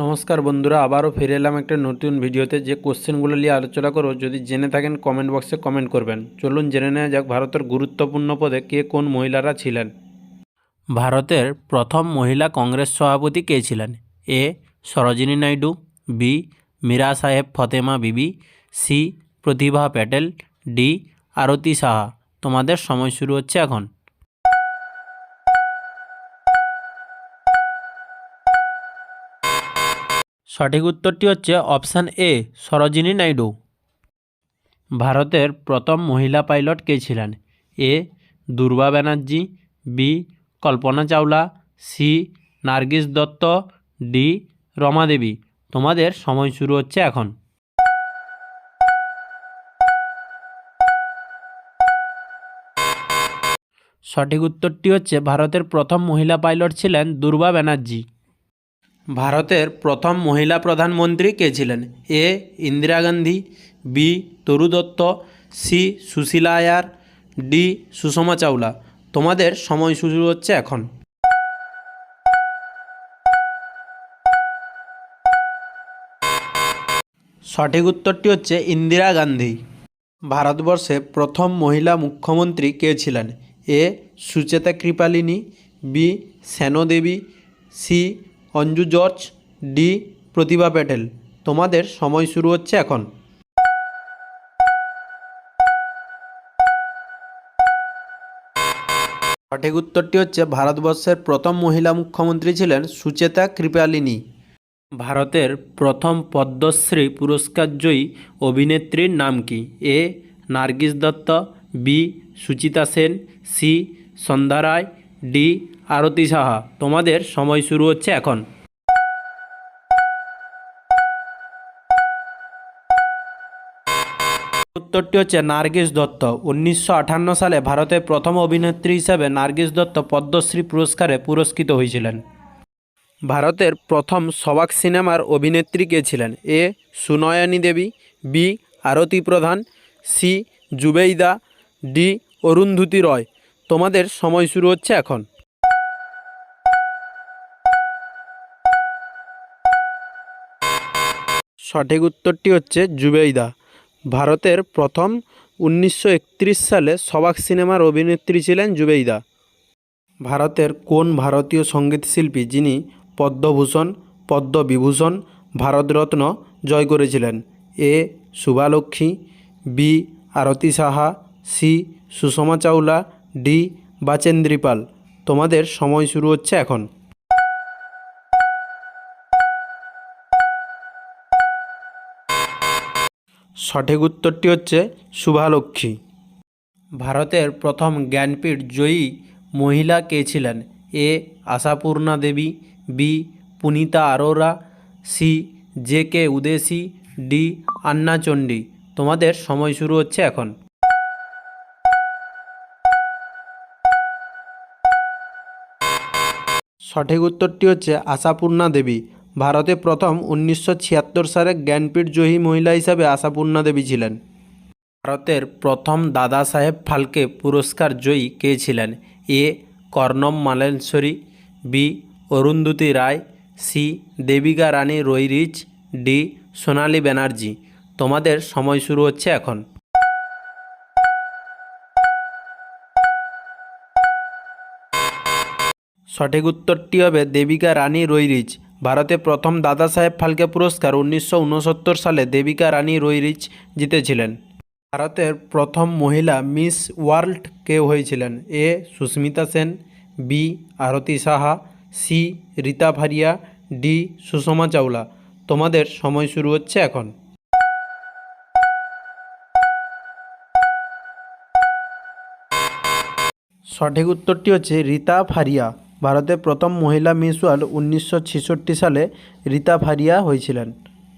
নমস্কার বন্ধুরা, আবারও ফিরে এলাম একটা নতুন ভিডিওতে। যে কোশ্চেনগুলো নিয়ে আলোচনা করো যদি জেনে থাকেন কমেন্ট বক্সে কমেন্ট করবেন। চলুন জেনে নেওয়া যাক, ভারতের গুরুত্বপূর্ণ পদে কে কোন মহিলারা ছিলেন? ভারতের প্রথম মহিলা কংগ্রেস সভাপতি কে ছিলেন? A. Sarojini Naidu, B. Meera Saheb Fatema Bibi, C. Pratibha Patel, D. Aarti Saha. তোমাদের সময় শুরু হচ্ছে এখন। সঠিক উত্তরটি হচ্ছে অপশান এ, সরোজিনী নাইডু। ভারতের প্রথম মহিলা পাইলট কে ছিলেন? A, Durba Banerjee, B, Kalpana Chawla, C, Nargis Dutt, D, Rama Devi. তোমাদের সময় শুরু হচ্ছে এখন। সঠিক উত্তরটি হচ্ছে ভারতের প্রথম মহিলা পাইলট ছিলেন দুর্বা ব্যানার্জি। ভারতের প্রথম মহিলা প্রধানমন্ত্রী কে ছিলেন? A. Indira Gandhi, B. Taru Dutt, C. Sushila Iyer, D. Sushma Chawla. তোমাদের সময় শুরু হচ্ছে এখন। সঠিক উত্তরটি হচ্ছে ইন্দিরা গান্ধী। ভারতবর্ষে প্রথম মহিলা মুখ্যমন্ত্রী কে ছিলেন? A. Sucheta Kripalani, B. Seno Devi C. Anju George, D Pratibha Patel. তোমাদের সময় শুরু হচ্ছে এখন। সঠিক উত্তরটি হচ্ছে, ভারতবর্ষের প্রথম মহিলা মুখ্যমন্ত্রী ছিলেন সুচেতা কৃপালিনী। ভারতের প্রথম পদ্মশ্রী পুরস্কারজয়ী অভিনেত্রীর নাম কি? A. Nargis Dutt, B. Suchitra Sen, C. Sandhya Roy, D. Aarti Saha, তোমাদের সময় শুরু হচ্ছে এখন। উত্তরটি হচ্ছে নার্গিস দত্ত। উনিশশো আটান্ন সালে ভারতের প্রথম অভিনেত্রী হিসাবে নার্গিস দত্ত পদ্মশ্রী পুরস্কারে পুরস্কৃত হয়েছিলেন। ভারতের প্রথম সবাক সিনেমার অভিনেত্রী কে ছিলেন? এ. Sunayani Devi, B. Aarti Pradhan, C. Zubeida, D. Arundhati Roy. তোমাদের সময় শুরু হচ্ছে এখন। সঠিক উত্তরটি হচ্ছে জুবেইদা। ভারতের প্রথম উনিশশো একত্রিশ সালে সবাক সিনেমার অভিনেত্রী ছিলেন জুবেইদা। ভারতের কোন ভারতীয় সঙ্গীতশিল্পী যিনি পদ্মভূষণ, পদ্মবিভূষণ, ভারতরত্ন জয় করেছিলেন? A. Subbulakshmi B. Aarti Saha, C. Sushma Chawla, D. Bachendri Pal তোমাদের সময় শুরু হচ্ছে এখন। সঠিক উত্তরটি হচ্ছে শুভালক্ষ্মী। ভারতের প্রথম জ্ঞানপীঠ জয়ী মহিলা কে ছিলেন? A. Ashapurna Devi, B. Punita Arora, C. J. K. Udeshi, D. Anna Chandy. তোমাদের সময় শুরু হচ্ছে এখন। সঠিক উত্তরটি হচ্ছে আশাপূর্ণা দেবী। ভারতে প্রথম উনিশশো ছিয়াত্তর সালে জ্ঞানপীঠ জয়ী মহিলা হিসাবে আশাপূর্ণা দেবী ছিলেন। ভারতের প্রথম দাদা সাহেব ফালকে পুরস্কার জয়ী কে ছিলেন? A. Karnam Malleswari, B. Arundhati Roy, C. Devika Rani Roerich D. Sonali Banerjee. তোমাদের সময় শুরু হচ্ছে এখন। সঠিক উত্তরটি হবে দেবিকা রানী রৈরিচ ভারতে প্রথম দাদা সাহেব ফালকে পুরস্কার উনিশশো উনসত্তর সালে দেবিকা রানী রৈরিচ জিতেছিলেন। ভারতের প্রথম মহিলা মিস ওয়ার্ল্ড কে হয়েছিলেন? A. Sushmita Sen, B. Aarti Saha, C. Reita Faria D. Sushma Chawla. তোমাদের সময় শুরু হচ্ছে এখন। সঠিক উত্তরটি হচ্ছে রীতা ফারিয়া। ভারতের প্রথম মহিলা মিস ওয়ার্ল্ড উনিশশো ছেষট্টি সালে রীতা ফারিয়া হয়েছিলেন।